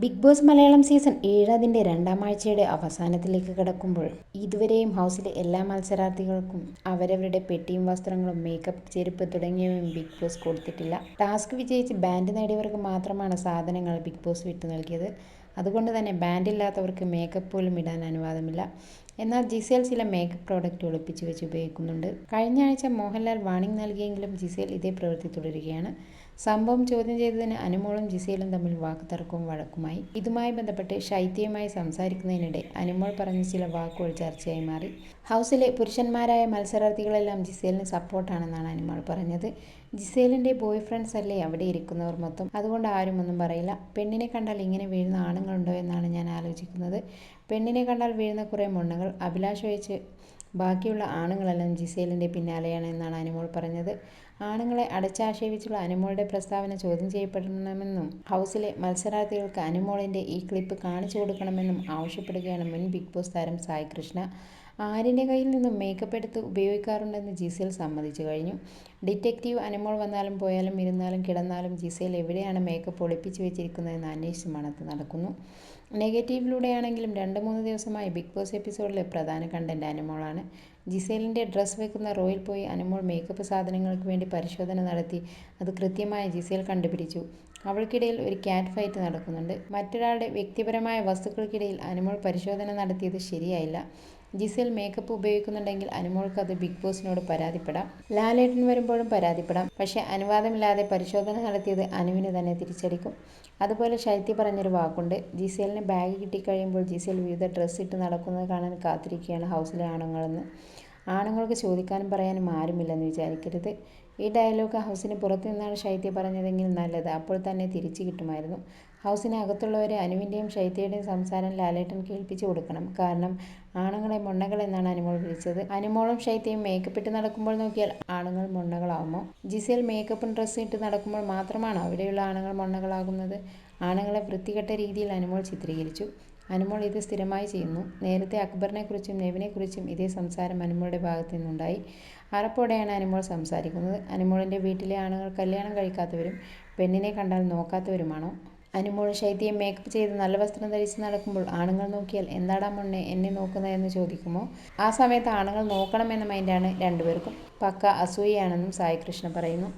Big Boss Malayalam season ഏഴ് അതിന്റെ രണ്ടാം ആഴ്ചയുടെ അവസാനത്തിലേക്ക് കടക്കുമ്പോൾ ഇതുവരെയും ഹൗസിലെ എല്ലാ മത്സരാർത്ഥികൾക്കും അവരവരുടെ പെട്ടിയും വസ്ത്രങ്ങളും മേക്കപ്പ് ചെരുപ്പ് തുടങ്ങിയവയും ബിഗ് ബോസ് കൊടുത്തിട്ടില്ല. ടാസ്ക് വിജയിച്ച് ബാൻഡ് നേടിയവർക്ക് മാത്രമാണ് സാധനങ്ങൾ ബിഗ് ബോസ് വിട്ടു നൽകിയത്. അതുകൊണ്ട് തന്നെ ബാൻഡ് ഇല്ലാത്തവർക്ക് മേക്കപ്പ് പോലും ഇടാൻ അനുവാദമില്ല. എന്നാൽ ജിസേൽ ചില മേക്കപ്പ് പ്രോഡക്റ്റ് ഒളിപ്പിച്ചു വെച്ച് ഉപയോഗിക്കുന്നുണ്ട്. കഴിഞ്ഞ ആഴ്ച മോഹൻലാൽ വാണിംഗ് നൽകിയെങ്കിലും ജിസേൽ ഇതേ പ്രവൃത്തി തുടരുകയാണ്. സംഭവം ചോദ്യം ചെയ്തതിന് അനുമോളും ജിസേലും തമ്മിൽ വാക്കുതർക്കവും വഴക്കുമായി. ഇതുമായി ബന്ധപ്പെട്ട് ശൈത്യവുമായി സംസാരിക്കുന്നതിനിടെ അനുമോൾ പറഞ്ഞ ചില വാക്കുകൾ ചർച്ചയായി മാറി. ഹൗസിലെ പുരുഷന്മാരായ മത്സരാർത്ഥികളെല്ലാം ജിസേലിന് സപ്പോർട്ടാണെന്നാണ് അനുമോൾ പറഞ്ഞത്. ജിസേലിന്റെ ബോയ് ഫ്രണ്ട്സ് അല്ലേ അവിടെ ഇരിക്കുന്നവർ മൊത്തം? അതുകൊണ്ട് ആരും ഒന്നും പറയില്ല. പെണ്ണിനെ കണ്ടാൽ ഇങ്ങനെ വീഴുന്ന ആണുങ്ങളുണ്ടോ എന്നാണ് ഞാൻ ആലോചിക്കുന്നത്. പെണ്ണിനെ കണ്ടാൽ വീഴുന്ന കുറേ മൊണ്ണകൾ അഭിലാഷ് ഒഴിച്ച് ബാക്കിയുള്ള ആണുങ്ങളെല്ലാം ജിസേലിന്റെ പിന്നാലെയാണ് എന്നാണ് അനുമോൾ പറഞ്ഞത്. ആണുങ്ങളെ അടച്ചാക്ഷേപിച്ചുള്ള അനുമോളുടെ പ്രസ്താവന ചോദ്യം ചെയ്യപ്പെടണമെന്നും ഹൗസിലെ മത്സരാർത്ഥികൾക്ക് അനുമോളിന്റെ ഈ ക്ലിപ്പ് കാണിച്ചു കൊടുക്കണമെന്നും ആവശ്യപ്പെടുകയാണ് മുൻ ബിഗ് ബോസ് താരം സായി കൃഷ്ണ ആര്യന്റെ കയ്യിൽ നിന്നും മേക്കപ്പ് എടുത്ത് ഉപയോഗിക്കാറുണ്ടെന്ന് ജിസേൽ സമ്മതിച്ചു കഴിഞ്ഞു. ഡിറ്റക്റ്റീവ് അനുമോൾ വന്നാലും പോയാലും ഇരുന്നാലും കിടന്നാലും ജിസേൽ എവിടെയാണ് മേക്കപ്പ് ഒളിപ്പിച്ചു വെച്ചിരിക്കുന്നതെന്ന് അന്വേഷിച്ച് നടക്കുന്നു. നെഗറ്റീവിലൂടെയാണെങ്കിലും രണ്ട് മൂന്ന് ദിവസമായി ബിഗ് ബോസ് എപ്പിസോഡിലെ പ്രധാന കണ്ടന്റ് അനുമോളാണ്. ജിസേലിന്റെ ഡ്രസ്സ് വെക്കുന്ന റോയിൽ പോയി അനുമോൾ മേക്കപ്പ് സാധനങ്ങൾക്ക് വേണ്ടി പരിശോധന നടത്തി. അത് കൃത്യമായി ജിസേൽ കണ്ടുപിടിച്ചു. അവൾക്കിടയിൽ ഒരു ക്യാറ്റ് ഫൈറ്റ് നടക്കുന്നുണ്ട്. മറ്റൊരാളുടെ വ്യക്തിപരമായ വസ്തുക്കൾക്കിടയിൽ അനുമോൾ പരിശോധന നടത്തിയത് ശരിയായില്ല. ജിസേൽ മേക്കപ്പ് ഉപയോഗിക്കുന്നുണ്ടെങ്കിൽ അനുമോൾക്ക് അത് ബിഗ് ബോസിനോട് പരാതിപ്പെടാം. ലാലേട്ടൻ വരുമ്പോഴും പരാതിപ്പെടാം. പക്ഷേ അനുവാദമില്ലാതെ പരിശോധന നടത്തിയത് അനുവിന് തന്നെ തിരിച്ചടിക്കും. അതുപോലെ ശൈത്യ പറഞ്ഞൊരു വാക്കുണ്ട്. ജിസേലിന് ബാഗ് കിട്ടിക്കഴിയുമ്പോൾ ജിസേൽ വിവിധ ഡ്രസ്സ് ഇട്ട് നടക്കുന്നത് കാണാൻ കാത്തിരിക്കുകയാണ് ഹൗസിലെ ആണുങ്ങളെന്ന്. ആണുങ്ങൾക്ക് ചോദിക്കാനും പറയാനും ആരുമില്ലെന്ന് വിചാരിക്കരുത്. ഈ ഡയലോഗ് ഹൗസിന് പുറത്തു നിന്നാണ് ശൈത്യ പറഞ്ഞതെങ്കിൽ നല്ലത്. അപ്പോൾ തന്നെ തിരിച്ചു കിട്ടുമായിരുന്നു. ഹൗസിന് അകത്തുള്ളവരെ അനുവിന്റെയും ശൈത്യയുടെയും സംസാരം ലാലേട്ടൻ കേൾപ്പിച്ചു കൊടുക്കണം. കാരണം ആണുങ്ങളെ മൊണ്ണകൾ എന്നാണ് അനുമോൾ വിളിച്ചത്. അനുമോളും മേക്കപ്പ് ഇട്ട് നടക്കുമ്പോൾ നോക്കിയാൽ ആണുങ്ങൾ മൊണ്ണകളാവുമോ? ജിസേൽ മേക്കപ്പും ഡ്രസ്സും ഇട്ട് നടക്കുമ്പോൾ മാത്രമാണ് അവിടെയുള്ള ആണുങ്ങൾ മൊണ്ണകളാകുന്നത്? ആണുങ്ങളെ വൃത്തികെട്ട രീതിയിൽ അനുമോൾ ചിത്രീകരിച്ചു. അനുമോൾ ഇത് സ്ഥിരമായി ചെയ്യുന്നു. നേരത്തെ അക്ബറിനെക്കുറിച്ചും നെവിനെക്കുറിച്ചും ഇതേ സംസാരം അനുമോളുടെ ഭാഗത്തു നിന്നുണ്ടായി. അറപ്പോടെയാണ് അനുമോൾ സംസാരിക്കുന്നത്. അനുമോളിന്റെ വീട്ടിലെ ആണുങ്ങൾ കല്യാണം കഴിക്കാത്തവരും പെണ്ണിനെ കണ്ടാൽ നോക്കാത്തവരുമാണോ? അനുമോൾ ശൈത്യം മേക്കപ്പ് ചെയ്ത് നല്ല വസ്ത്രം ധരിച്ച് നടക്കുമ്പോൾ ആണുങ്ങൾ നോക്കിയാൽ എന്താടാ മുന്നേ എന്നെ നോക്കുന്നതെന്ന് ചോദിക്കുമോ? ആ സമയത്ത് ആണുങ്ങൾ നോക്കണമെന്ന മൈൻഡാണ് രണ്ടുപേർക്കും. പക്ക അസൂയയാണെന്നും സായി കൃഷ്ണ പറയുന്നു.